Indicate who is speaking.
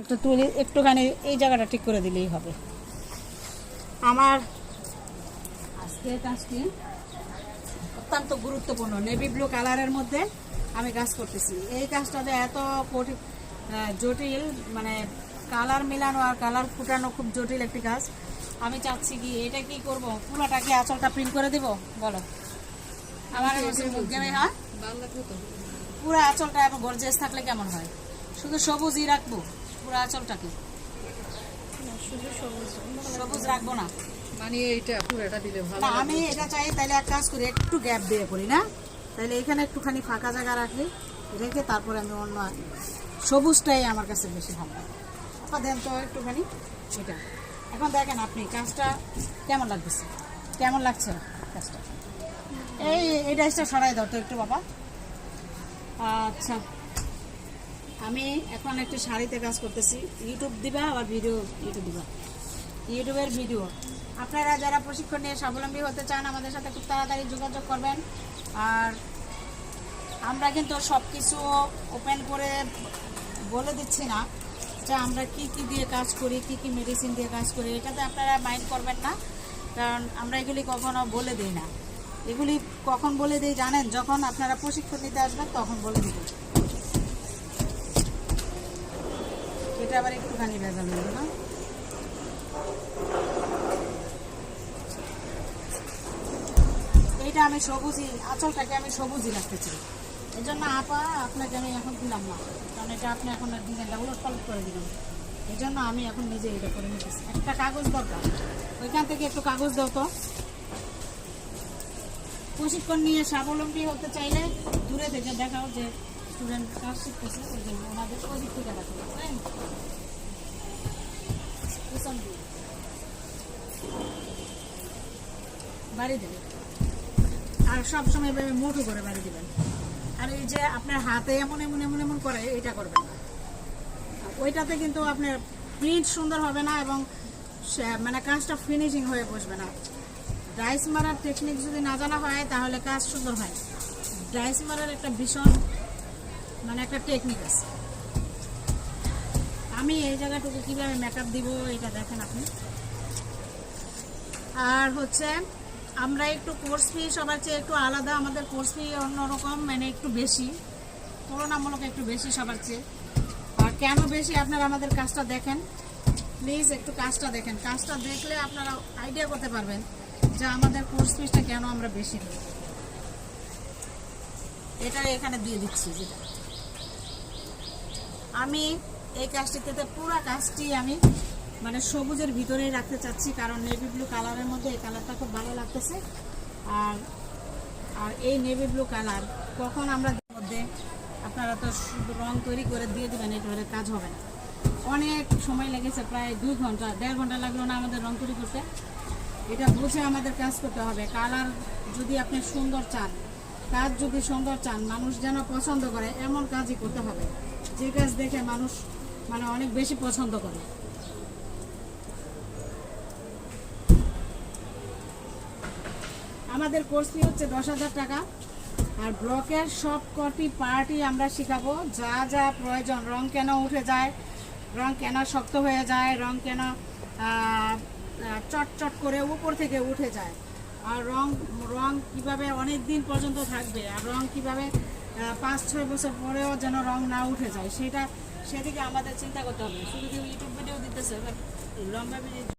Speaker 1: একটু তুলে একটুখানি এই জায়গাটা ঠিক করে দিলেই হবে। আমার আজকে কাজটি অত্যন্ত গুরুত্বপূর্ণ নেভি ব্লু কালারের মধ্যে আমি কাজ করতেছি। এই কাজটাতে এত কঠিন জটিল মানে কালার মেলানো আর কালার ফুটানো খুব জটিল একটি কাজ আমি চাচ্ছি কি এটা কি করব? পুরোটা কি আঁচলটা প্রিন্ট করে দিব? বলো। আমার গেমে হয়? পুরো আঁচলটা এবং গর্জেস থাকলে কেমন হয়? শুধু সবুজই রাখব? পুরো আঁচলটাকে সবুজ রাখব না।
Speaker 2: মানে এইটা পুরোটা দিলে ভালো
Speaker 1: না আমি এটা চাই তাহলে এক কাজ করি একটু গ্যাপ দিয়ে করি না? তাহলে এখানে একটুখানি ফাঁকা জায়গা রাখি রেখে তারপরে আমি অন্য সবুজটাই আমার কাছে বেশি ভালো লাগে। দেন তো একটুখানি। এটা। এখন দেখেন আপনি কাজটা কেমন লাগতেছে? কেমন লাগছে কাজটা? এই এই ডাইসটা সরাই দাও তো একটু বাবা। আচ্ছা। আমি এখন একটু শাড়িতে কাজ করতেছি। ইউটিউব দিবা, আবার ভিডিও ইউটিউব দিবা। ইউটিউবের ভিডিও আপনারা যারা প্রশিক্ষণ নিয়ে স্বাবলম্বী হতে চান, আমাদের সাথে খুব তাড়াতাড়ি যোগাযোগ করবেন। আর আমরা কিন্তু সব কিছু ওপেন করে বলে দিচ্ছি না যে আমরা কি কি দিয়ে কাজ করি, কি কি মেডিসিন দিয়ে কাজ করি, এটাতে আপনারা মাইন্ড করবেন না। কারণ আমরা এগুলি কখনো বলে দিই না। এগুলি কখন বলে দিই জানেন? যখন আপনারা প্রশিক্ষণ নিতে আসবেন, তখন বলে দিব। এটা আবার একটুখানি ভেজাল নেব না এইটা আমি সবুজই, আঁচলটাকে আমি সবুজই রাখতে চাই। এই জন্য আপা, আপনাকে আমি এখন দিলাম না, কারণ এটা আপনি এখন ডিজাইনটা উলট পালট করে দিলাম এই জন্য আমি এখন নিজে এটা করে নিতেছি। একটা কাগজ দরকার। ওইখান থেকে একটু কাগজ দাও তো। প্রশিক্ষণ নিয়ে স্বাবলম্বী হতে চাইলে দূরে থেকে দেখাও যে স্টুডেন্ট কাজ শিখতেছে ওই জন্য ওনাদের ওই থেকে দিয়ে। বাড়ি দেবে। আর সব সময় এভাবে মুঠো করে বাড়ি দিবেন। আর এই যে আপনার হাতে এমন এমন এমন এমন করে, এটা করবেন ওইটাতে কিন্তু আপনার প্রিন্ট সুন্দর হবে না এবং মানে কাজটা ফিনিশিং হয়ে বসবে না। ডাইস মারার টেকনিক যদি না জানা হয়, তাহলে কাজ সুন্দর হয় ডাইস মারার একটা ভীষণ মানে একটা টেকনিক আছে। আমি এই জায়গাটুকু কীভাবে মেকআপ দিব এটা দেখেন আপনি। আর হচ্ছে, আমরা একটু কোর্স ফি সবার চেয়ে একটু আলাদা, আমাদের কোর্স ফি অন্যরকম মানে একটু বেশি, তুলনামূলক একটু বেশি সবার চেয়ে। আর কেন বেশি আপনারা আমাদের কাজটা দেখেন? প্লিজ একটু কাজটা দেখেন। কাজটা দেখলে আপনারা আইডিয়া করতে পারবেন যে আমাদের কোর্স ফিসটা কেন আমরা বেশি দিই। এটা এখানে দিয়ে দিচ্ছি, যেটা। আমি এই কাজটিতে পুরো কাজটি আমি মানে সবুজের ভিতরেই রাখতে চাচ্ছি, কারণ নেভি ব্লু কালারের মধ্যে এই কালারটা খুব ভালো লাগতেছে। আর আর এই নেভি ব্লু কালার কখন আমরা মধ্যে, আপনারা তো রং তৈরি করে দিয়ে দেবেন, এই একেবারে কাজ হবে না। অনেক সময় লেগেছে, প্রায় দুই ঘণ্টা, দেড় ঘণ্টা লাগল না আমাদের রং তৈরি করতে। এটা বুঝে আমাদের কাজ করতে হবে। কালার যদি আপনি সুন্দর চান, কাজ যদি সুন্দর চান, মানুষ যেন পছন্দ করে, এমন কাজই করতে হবে। যে কাজ দেখে মানুষ মানে অনেক বেশি পছন্দ করে। আমাদের কোর্স ফি হচ্ছে দশ হাজার টাকা। আর ব্লকের সব কটি পার্টি আমরা শিখাবো। যা যা প্রয়োজন রং কেন উঠে যায় রং কেন শক্ত হয়ে যায় রং কেন আহ, আহ, চট চট করে উপর থেকে উঠে যায়। আর রং রং কীভাবে অনেক দিন পর্যন্ত থাকবে আর রং কীভাবে পাঁচ, ছয় বছর পরেও যেন রং না উঠে যায়, সেটা সেদিকে আমাদের চিন্তা করতে হবে। শুধু ইউটিউব ভিডিও দিতেছে লম্বা ভিডিও